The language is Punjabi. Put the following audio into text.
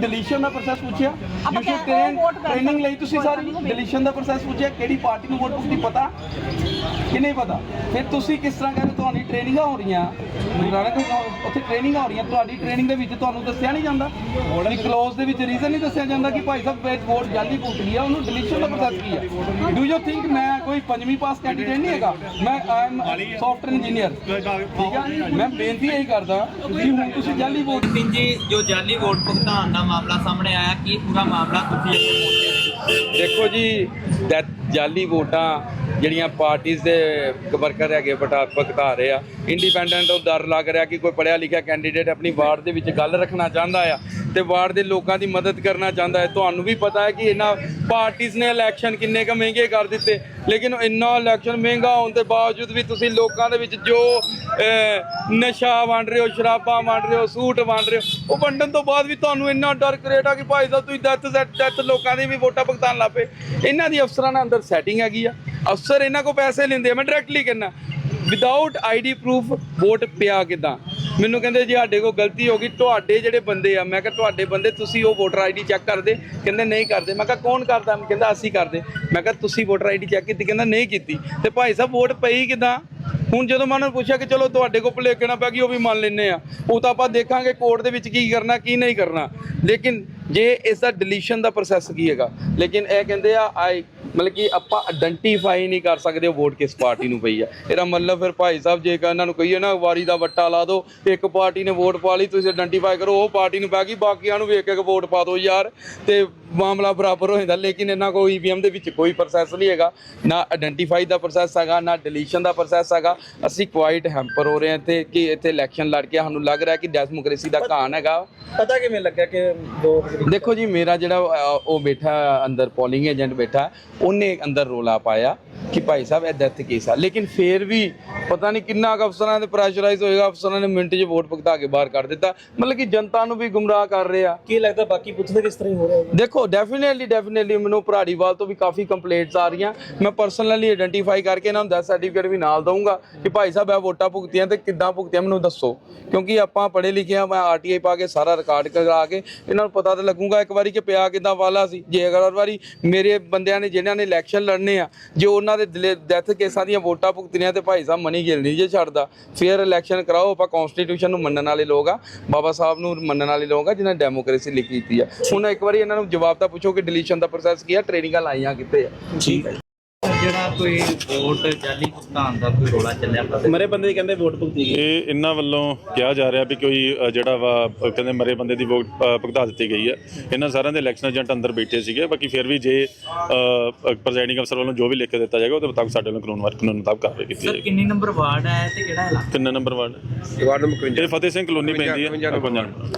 ਡਿਲੀਸ਼ਨ ਦਾ ਪ੍ਰੋਸੈਸ ਪੁੱਛਿਆ। ਯੂ ਸ਼ੁਡ ਟ੍ਰੇਨਿੰਗ ਲਈ ਤੁਸੀਂ ਸਾਰੀ। ਡਿਲੀਸ਼ਨ ਦਾ ਪ੍ਰੋਸੈਸ ਪੁੱਛਿਆ ਕਿਹੜੀ ਪਾਰਟੀ ਨੂੰ ਵੋਟ ਪੁੱਛਦੀ ਪਤਾ? ਕਿ ਨਹੀਂ ਪਤਾ? ਫਿਰ ਤੁਸੀਂ ਕਿਸ ਤਰ੍ਹਾਂ ਕਹਿੰਦੇ ਤੁਹਾਡੀ ਟ੍ਰੇਨਿੰਗਾਂ ਹੋ ਰਹੀਆਂ? ਨਾਨਕ ਉੱਥੇ ਟ੍ਰੇਨਿੰਗਾਂ ਹੋ ਰਹੀਆਂ। ਤੁਹਾਡੀ ਟ੍ਰੇਨਿੰਗ ਦੇ ਵਿੱਚ ਤੁਹਾਨੂੰ ਦੱਸਿਆ ਨਹੀਂ ਜਾਂਦਾ। ਉਹਦੀ ਕਲੋਜ਼ ਦੇ ਵਿੱਚ ਰੀਜ਼ਨ ਨਹੀਂ ਦੱਸਿਆ ਜਾਂਦਾ ਕਿ ਭਾਈ ਸਾਹਿਬ ਵਿੱਚ ਵੋਟ ਜਾਲੀ ਪੁੱਟ ਗਈ ਆ ਉਹਨੂੰ ਡਿਲੀਸ਼ਨ ਦਾ ਪ੍ਰੋਸੈਸ ਕੀ ਹੈ ਡੂ ਯੂ ਥਿੰਕ ਮੈਂ ਕੋਈ ਪੰਜਵੀਂ ਪਾਸ ਕੈਂਡੀਡੇਟ ਨਹੀਂ ਹੈਗਾ? ਮੈਂ ਆਈ ਐਮ ਸੌਫਟਵੇਅਰ ਇੰਜੀਨੀਅਰ ਠੀਕ ਹੈ ਮੈਂ ਬੇਨਤੀ ਇਹੀ ਕਰਦਾ ਕਿ ਹੁਣ ਤੁਸੀਂ ਜਾਲੀ ਵੋਟ ਜੀ ਜੋ ਜਾਲੀ ਵੋਟ ਭੁਗਤਾਨ ਦਾ ਮਾਮਲਾ ਸਾਹਮਣੇ ਆਇਆ ਕੀ ਪੂਰਾ ਮਾਮਲਾ ਤੁਸੀਂ ਦੇਖੋ ਜੀ ਜੈ- ਜਾਲੀ ਵੋਟਾਂ ਜਿਹੜੀਆਂ ਪਾਰਟੀਆਂ ਦੇ ਵਰਕਰ ਹੈਗੇ ਬਟਾ ਭਗਤਾ ਰਹੇ ਆ। ਇੰਡੀਪੈਂਡੈਂਟ ਉਹ ਡਰ ਲੱਗ ਰਿਹਾ ਕਿ ਕੋਈ ਪੜਿਆ ਲਿਖਿਆ ਕੈਂਡੀਡੇਟ ਆਪਣੀ ਵਾਰਡ ਦੇ ਵਿੱਚ ਗੱਲ ਰੱਖਣਾ ਚਾਹੁੰਦਾ ਆ ਤੇ ਵਾਰਡ ਦੇ ਲੋਕਾਂ ਦੀ ਮਦਦ ਕਰਨਾ ਚਾਹੁੰਦਾ ਹੈ। ਤੁਹਾਨੂੰ ਵੀ ਪਤਾ ਹੈ ਕਿ ਇਹਨਾਂ ਪਾਰਟੀਆਂ ਨੇ ਇਲੈਕਸ਼ਨ ਕਿੰਨੇ ਕ ਮਹਿੰਗੇ ਕਰ ਦਿੱਤੇ, ਲੇਕਿਨ ਇੰਨਾ ਇਲੈਕਸ਼ਨ ਮਹਿੰਗਾ ਹੋਣ ਦੇ ਬਾਵਜੂਦ ਵੀ ਤੁਸੀਂ ਲੋਕਾਂ ਦੇ ਵਿੱਚ ਜੋ ਨਸ਼ਾ ਵੰਡ ਰਹੇ ਹੋ, ਸ਼ਰਾਬਾਂ ਵੰਡ ਰਹੇ ਹੋ, ਸੂਟ ਵੰਡ ਰਹੇ ਹੋ, ਉਹ ਵੰਡਣ ਤੋਂ ਬਾਅਦ ਵੀ ਤੁਹਾਨੂੰ ਇੰਨਾ ਡਰ ਕ੍ਰੀਏਟ ਆ ਕਿ ਭਾਈ ਸਾਹਿਬ ਤੁਸੀਂ ਡੈਥ ਡੈਥ ਲੋਕਾਂ ਦੀ ਵੀ ਵੋਟਾਂ ਭੁਗਤਾਨ ਲਾਪੇ ਇਹਨਾਂ ਦੀ ਅਫਸਰਾਂ ਨਾਲ ਅੰਦਰ ਸੈਟਿੰਗ ਹੈਗੀ ਆ। ਅਫਸਰ ਇਹਨਾਂ ਕੋ ਪੈਸੇ ਲੈਂਦੇ ਆ, ਮੈਂ ਡਾਇਰੈਕਟਲੀ ਕਹਿੰਦਾ ਵਿਦਆਊਟ ਆਈਡੀ ਪ੍ਰੂਫ ਵੋਟ ਪਿਆ ਕਿਦਾਂ? ਮੈਨੂੰ ਕਹਿੰਦੇ ਜੀ ਸਾਡੇ ਕੋਲ ਗਲਤੀ ਹੋ ਗਈ, ਤੁਹਾਡੇ ਜਿਹੜੇ ਬੰਦੇ ਆ, ਮੈਂ ਕਿਹਾ ਤੁਹਾਡੇ ਬੰਦੇ, ਤੁਸੀਂ ਉਹ ਵੋਟਰ ਆਈਡੀ ਚੈੱਕ ਕਰਦੇ। ਕਹਿੰਦੇ ਨਹੀਂ ਕਰਦੇ। ਮੈਂ ਕਿਹਾ ਕੌਣ ਕਰਦਾ? ਕਹਿੰਦਾ ਅਸੀਂ ਕਰਦੇ। ਮੈਂ ਕਿਹਾ ਤੁਸੀਂ ਵੋਟਰ ਆਈਡੀ ਚੈੱਕ ਕੀਤੀ? ਕਹਿੰਦਾ ਨਹੀਂ ਕੀਤੀ। ਤੇ ਭਾਈ ਸਾਹਿਬ ਵੋਟ ਪਈ ਕਿਦਾਂ? ਹੁਣ ਜਦੋਂ ਮੈਂ ਉਹਨਾਂ ਨੂੰ ਪੁੱਛਿਆ ਕਿ ਚਲੋ ਤੁਹਾਡੇ ਕੋਲ ਭੁਲੇਖੇ ਨਾ ਪੈ ਗਈ, ਉਹ ਵੀ ਮੰਨ ਲੈਨੇ ਆ। ਉਹ ਤਾਂ ਆਪਾਂ ਦੇਖਾਂਗੇ ਕੋਰਟ ਦੇ ਵਿੱਚ ਕੀ ਕਰਨਾ, ਕੀ ਨਹੀਂ ਕਰਨਾ। ਲੇਕਿਨ ਜੇ ਇਸ ਦਾ ਡਿਲੀਸ਼ਨ ਦਾ ਪ੍ਰੋਸੈਸ ਕੀ ਹੈਗਾ? ਲੇਕਿਨ ਇਹ ਕਹਿੰਦੇ ਆ ਆਈ ਮਤਲਬ ਕਿ ਆਪਾਂ ਆਇਡੈਂਟੀਫਾਈ ਨਹੀਂ ਕਰ ਸਕਦੇ ਵੋਟ ਕਿਸ ਪਾਰਟੀ ਨੂੰ ਪਈ ਆ। ਇਹਦਾ ਮਤਲਬ ਫਿਰ ਭਾਈ ਸਾਹਿਬ ਜੇ ਇਹਨਾਂ ਨੂੰ ਕਹੀਏ ਨਾ ਵਾਰੀ ਦਾ ਵੱਟਾ ਲਾ ਦਿਓ ਇੱਕ ਪਾਰਟੀ ਨੇ ਵੋਟ ਪਾ ਲਈ ਤੁਸੀਂ ਆਇਡੈਂਟੀਫਾਈ ਕਰੋ ਉਹ ਪਾਰਟੀ ਨੂੰ ਪੈ ਗਈ ਬਾਕੀਆਂ ਨੂੰ ਵੀ ਇੱਕ ਇੱਕ ਵੋਟ ਪਾ ਦਿਓ ਯਾਰ। ਤੇ ਮਾਮਲਾ ਬਰਾਬਰ ਹੋ ਜਾਂਦਾ ਲੇਕਿਨ ਇਹਨਾਂ ਕੋਲ ਈਵੀਐਮ ਦੇ ਵਿੱਚ ਕੋਈ ਪ੍ਰੋਸੈਸ ਨਹੀਂ ਹੈਗਾ। ਨਾ ਆਇਡੈਂਟੀਫਾਈ ਦਾ ਪ੍ਰੋਸੈਸ ਹੈਗਾ ਨਾ ਡਿਲੀਸ਼ਨ ਦਾ ਪ੍ਰੋਸੈਸ ਹੈਗਾ। ਅਸੀਂ ਕੁਆਇਟ ਹੈਂਪਰ ਹੋ ਰਹੇ ਹਾਂ ਤੇ ਕਿ ਇੱਥੇ ਇਲੈਕਸ਼ਨ ਲੜ ਕੇ ਸਾਨੂੰ ਲੱਗ ਰਿਹਾ ਕਿ ਡੈਮੋਕ੍ਰੇਸੀ ਦਾ ਘਾਣ ਹੈਗਾ। ਪਤਾ ਕਿਵੇਂ ਲੱਗਿਆ ਕਿ ਦੇਖੋ ਜੀ ਮੇਰਾ ਜਿਹੜਾ ਉਹ ਬੈਠਾ ਅੰਦਰ ਪੋਲਿੰਗ ਏਜੰਟ ਬੈਠਾ ਉਹਨੇ ਅੰਦਰ ਰੋਲਾ ਪਾਇਆ ਕਿ ਭਾਈ ਸਾਹਿਬ ਇਹ ਡੈਥ ਕੇਸ ਆ। ਲੇਕਿਨ ਫੇਰ ਵੀ ਪਤਾ ਨਹੀਂ ਕਿੰਨਾ ਕੁ ਅਫਸਰਾਂ ਦੇ ਪ੍ਰੈਸ਼ਰਾਈਜ਼ ਹੋਏਗਾ ਅਫਸਰਾਂ ਨੇ ਮਿੰਟ 'ਚ ਵੋਟ ਭੁਗਤਾ ਕੇ ਬਾਹਰ ਕਰ ਦਿੱਤਾ। ਮਤਲਬ ਕਿ ਜਨਤਾ ਨੂੰ ਵੀ ਗੁੰਮਰਾਹ ਕਰ ਰਹੇ। ਆ ਕੀ ਲੱਗਦਾ ਬਾਕੀ ਪੁੱਛਦੇ ਕਿਸ ਤਰ੍ਹਾਂ ਹੋ ਰਿਹਾ ਦੇਖੋ ਡੈਫੀਨਿਟਲੀ ਡੈਫੀਨਿਟਲੀ ਮੈਨੂੰ ਭਰਾੜੀਵਾਲ ਤੋਂ ਵੀ ਕਾਫੀ ਕੰਪਲੇਂਟਸ ਆ ਰਹੀਆਂ। ਮੈਂ ਪਰਸਨਲੀ ਆਇਡੈਂਟੀਫਾਈ ਕਰਕੇ ਇਹਨਾਂ ਨੂੰ ਡੈਥ ਸਰਟੀਫਿਕੇਟ ਵੀ ਨਾਲ ਦਊਂਗਾ ਕਿ ਭਾਈ ਸਾਹਿਬ ਇਹ ਵੋਟਾਂ ਭੁਗਤੀਆਂ ਤੇ ਕਿੱਦਾਂ ਭੁਗਤੀਆਂ ਮੈਨੂੰ ਦੱਸੋ। ਕਿਉਂਕਿ ਆਪਾਂ ਪੜ੍ਹੇ ਲਿਖੇ ਆ ਮੈਂ ਆਰਟੀਆਈ ਪਾ ਕੇ ਸਾਰਾ ਰਿਕਾਰਡ ਕਰਾ ਕੇ ਇਹਨਾਂ ਨੂੰ ਪਤਾ ਤਾਂ ਲੱਗੂਗਾ ਇੱਕ ਵਾਰੀ ਕਿ ਪਿਆ ਕਿੱਦਾਂ ਵਾਲਾ ਸੀ। ਜੇ ਅਗਰ ਵਾਰੀ ਮੇਰੇ ਬੰਦਿਆਂ ਨੇ ਜਿਨ੍ਹਾਂ ਨੇ ਇਲੈਕਸ਼ਨ ਲੜਨੇ ਆ ਜੇ ਉਹਨਾਂ ਦੇ ਡੈਥ ਕੇਸਾਂ ਦੀਆਂ ਵੋਟਾਂ ਭੁਗਤਣੀਆਂ ਤੇ ਭਾਈ ਸਾਹਿਬ ਮਨੀ ਗਿਲ ਨਹੀਂ ਜੇ ਛੱਡਦਾ ਫੇਰ ਇਲੈਕਸ਼ਨ ਕਰਾਓ ਆਪਾਂ ਕਨਸਟੀਟਿਊਸ਼ਨ ਨੂੰ ਮੰਨਣ ਵਾਲੇ ਲੋਕ ਆ। ਬਾਬਾ ਸਾਹਿਬ ਨੂੰ ਮੰਨਣ ਵਾਲੇ ਲੋਕ ਆ ਜਿਨ੍ਹਾਂ ਨੇ ਡੈਮੋਕ੍ਰੇਸੀ ਲਿਖੀ ਕੀਤੀ ਆ। ਹੁਣ ਇੱਕ ਵਾਰੀ ਇਹਨਾਂ ਨੂੰ ਜਵਾਬ ਤਾਂ ਪੁੱਛੋ ਕਿ ਡਿਲੀਸ਼ਨ ਦਾ ਪ੍ਰੋਸੈਸ ਕੀ ਆ ਟ੍ਰੇਨਿੰਗਾਂ ਲਾਈਆਂ ਕਿੱਥੇ ਆ? ਠੀਕ ਹੈ ਜਿਹੜਾ ਕੋਈ ਵੋਟ ਜਾਲੀ ਭੁਗਤਾਨ ਦਾ ਕੋਈ ਰੋਲਾ ਚੱਲਿਆ ਪਤਾ ਮਰੇ ਬੰਦੇ ਦੀ ਕਹਿੰਦੇ ਵੋਟ ਭੁਗਤੀ ਗਈ। ਇਹ ਇਹਨਾਂ ਵੱਲੋਂ ਕਿਹਾ ਜਾ ਰਿਹਾ ਵੀ ਕੋਈ ਅ, ਜਿਹੜਾ ਵਾ ਅ, ਕਹਿੰਦੇ ਮਰੇ ਬੰਦੇ ਦੀ ਵੋਟ ਅ, ਭੁਗਤਾ ਦਿੱਤੀ ਗਈ ਹੈ। ਇਹਨਾਂ ਸਾਰਿਆਂ ਦੇ ਇਲੈਕਸ਼ਨ ਏਜੰਟ ਅੰਦਰ ਬੈਠੇ ਸੀਗੇ। ਬਾਕੀ ਫਿਰ ਵੀ ਜੇ ਪ੍ਰੈਜ਼ਾਈਡਿੰਗ ਅਫਸਰ ਵੱਲੋਂ ਜੋ ਵੀ ਲਿਖ ਕੇ ਦਿੱਤਾ ਜਾਏਗਾ ਉਹਦੇ ਮੁਤਾਬਕ ਸਾਡੇ ਵੱਲੋਂ ਕਾਨੂੰਨ ਵਾਰ ਕਾਨੂੰਨ ਮੁਤਾਬਕ ਕਾਰਵਾਈ ਕੀਤੀ ਸਰ ਜਾਏਗੀ। ਕਿੰਨੀ ਨੰਬਰ ਵਾਰਡ ਹੈ ਤੇ ਕਿਹੜਾ ਇਲਾਕਾ? ਕਿੰਨਾ ਨੰਬਰ ਵਾਰਡ। ਵਾਰਡ ਨੰਬਰ 51 ਇਹ ਫਤਿਹ ਸਿੰਘ ਕਲੋਨੀ ਪੈਂਦੀ ਹੈ। 55 ਨੰਬਰ।